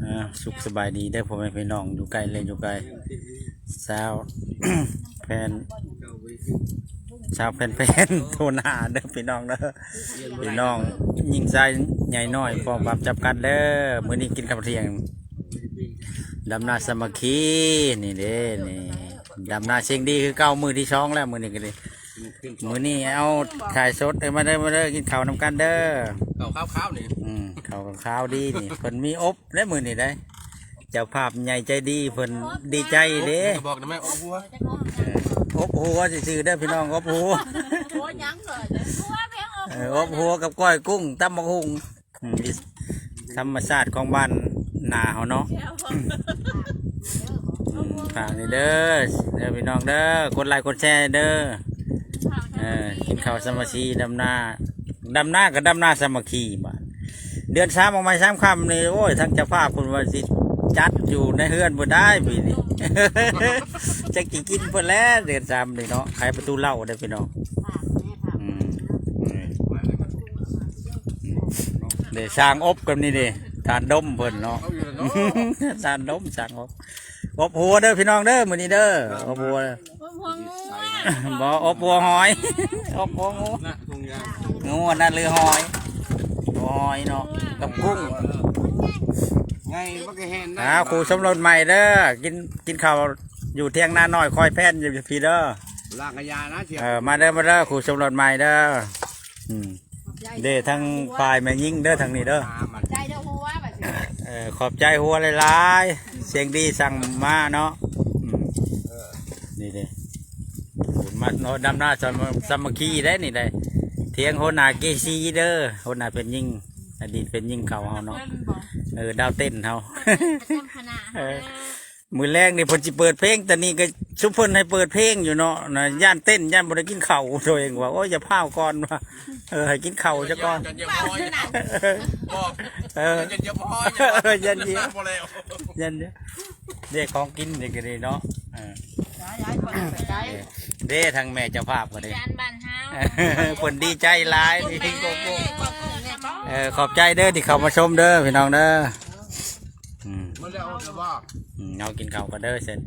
อ่าสุขสบายดีได้พ่อแม่พี่น้องอยู่ไกลเลยอยู่ไกลสาวแฟนชาวแฟนแฟนๆโทรหน้าเด้อพี่น้องเด้อพี่น้อง ยิงใจใหญ่น้อยพร้อมความจับกันเด้อมื้อนี้กินข้าวเที่ยงดำนาสมัคคีนี่เด้นี่ดำนาเชียงดีคือเก้ามือที่ช่องแล้วมื้อนี้ก็เลย มื้อนี้เอาถ่ายสดเอ้ยมาเด้อมาเด้อกินข้าวนำกันเด้อเก่าข้าวข้าวนี่อืมเขาวกับข้าวดีนี่ เพิ่นมีอบได้มือนี่ได้เจ้าภาพใหญ่ใจดีเพิ่นดีใจเด้ก็บอกนะแม่โอ้โหอบหัวซื่อๆได้อพี่น้องอบหัวโอ้ยังเลยหัวเพียงออกเอออบหัวกับก้อยกุ้งตำบักหุ่งอืมธรรมชาติของบ้านนาเฮาเนาะอืมฝากนี่เด้อเด้อพี่น้องเด้อกดไลค์กดแชร์เด้อเออกินข้าวสามัคคีดำนาดำนากับดำนาสามัคคีบ่าเดือนสามออกมาสามคำนี่โอ้ยทั้งเจ้าภาพคุณว่าสิจัดอยู่ในเฮือนบ่ได้ปีนี้ จะกินกินเพิ่นแล้วเดือนสามนี่เนาะขายประตูเหล้าได้อพี่น้องอืมอืมเดี๋ยวสร้างอบกันนี่ดิทานดมเพิ่นเนาะเอาอยู่แล้วเนาะทานดมสร้างอบ อบหัวเด้อพี่น้องเด้อมื้อนี้เด้ออบหัวเด้อหัวงูบ่อบหัวหอยอบหัวงูน่ะทงยางงูอันนั่นเลยหอยหอยเนาะกับกุ้งไงว่าแกเห็นนะอ้าวครูสมรสใหม่เด้อกินกินข้าวอยู่เที่ยงนาน้อยคอยแพนอยู่พี่เด้อลากกระยานะเชียวเออมาเด้อมาเด้อครูสมรสใหม่เด้ออืมเด้อทั้งฝ่ายแม่ยิ่งเด้อทางนี้เด้อตามมันใจเด้อหัวแบบนี้เออขอบใจหัวหลายๆเสียงดีสั่งมาเนาะอืมนี่เด้ขุนมาโนดำหน้าสามัสามัคคีได้นี่ได้เทียงโหนาเกซีเด้อโหนาเป็นยิ่งอดีตเป็นยิ่งเก่าเฮาเนาะ เออดาวเต้นเฮาเต็มขนาด มือแรกนี่เพิ่นสิเปิดเพลงแต่นี่ก็ชุบเพิ่นให้เปิดเพลงอยู่เนาะนะย่านเต้นย่านบ่ได้กินข้าวตัวเองว่าโอ้ยอย่าพาวก่อนว่าเออให้กินข้าวซะก่อนจะเย็บพอยบอกเออจะเย็บพอยเออยันเย็บพอแล้วยันเด้อเด้ของกินนี่ก็ดีเนาะเออย้ายคนไปได้เด้ทางแม่เจ้าภาพก็ดีจานบ้านเฮาเพิ่นดีใจหลายที่โกโก้ขอบคุณเนี่ยเออขอบใจเด้อที่เข้ามาชมเด้อพี่น้องเด้อ อืมมันแล้วจะบอกอืมเอากินข้าวกันเด้อเสร็จ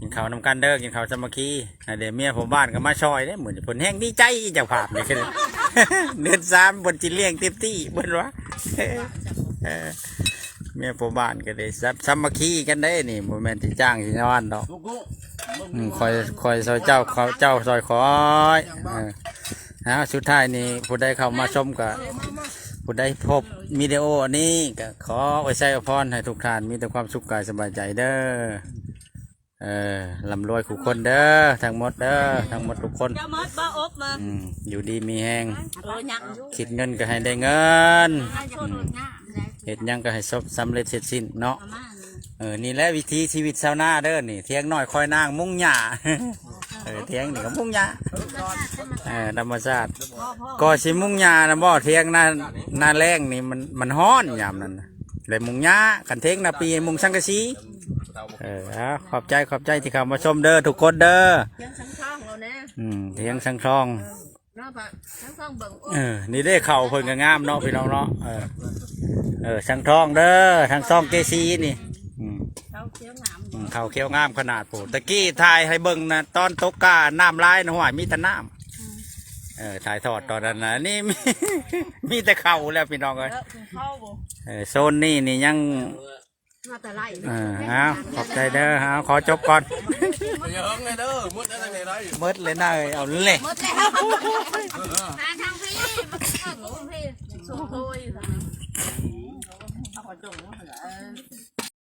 กินข้าวนำกันเด้อกินข้าวสามัคคีอ่าเดี๋ยวเมียผมบ้านก็มาช่อยเด้อเหมือนผลแห้งดีใจเจ้าภาพนี่คือเดือนสามบนจิเลี้ยงเต็มที่เบิ่นวะเออเมียผมบ้านก็ได้ซับสามัคคีกันได้นี่โมเมนที่จ้างที่นอนดอกลูกกูอืมคอยคอยซอยเจ้าเขาเจ้าซอยคอยเออฮะสุดท้ายนี่ผู้ใดเข้ามาชมก็ ผู้ใดพบวิดีโออันนี้ก็ขอไว้ใช้อวยพรให้ทุกท่านมีแต่ความสุขกายสบายใจเด้อเออลำรวยคู่คนเด้อทั้งหมดเด้อทั้งหมดทุกคนเจ้ามัดบ้าอบมาอืมอยู่ดีมีแหงโอ้ยังอยู่คิดเงินก็ให้ได้เงินให้คนหน้าได้เห็ดหยังก็ให้สบสำเร็จเสร็จสิ้นเนาะประมาณเออ นี่แหละวิธีชีวิตชาวนาเด้อนี่ เทียงน้อยคอยนางมุ้งหญ้า เออเทียงนี่ก็มุ้งหญ้าเออธรรมชาติก็สิมุ้งหญ้านะบ่เทียงหน้าหน้าแรงนี่มันมันฮ้อนยามนั้นน่ะเลยมุ้งหญ้ากันเทียงหน้าปีมุ้งสังกะสีเออเอาขอบใจขอบใจที่เข้ามาชมเด้อทุกคนเด้อยังสังข้างเราแน่อืมเทียงสังทอง เนาะปะสังข้างเบิ่งเออ นี่ได้เข่าเพิ่นก็งามเนาะพี่น้องเนาะ เออ เออ สังทองเด้อทางซองเกซีนี่ เขาเขียวงามขนาดโผตะกี้ถ่ายให้เบิ่งนะตอนตกกาน้ำลายนะหวยมีแต่น้ำเออถ่ายทอดตอนนั้นนะนี่มี มีแต่เข่าแล้วพี่น้องเอ้ยเออเข้าบ่เออโซนนี่นี่ยังมาแต่ไล่เออเอาขอบใจเด้อเอาขอจบก่อนเยอะไงเด้อมุดอะไรไงได้มืดเลยนะเอ้ยเอาเลย หมดแล้ว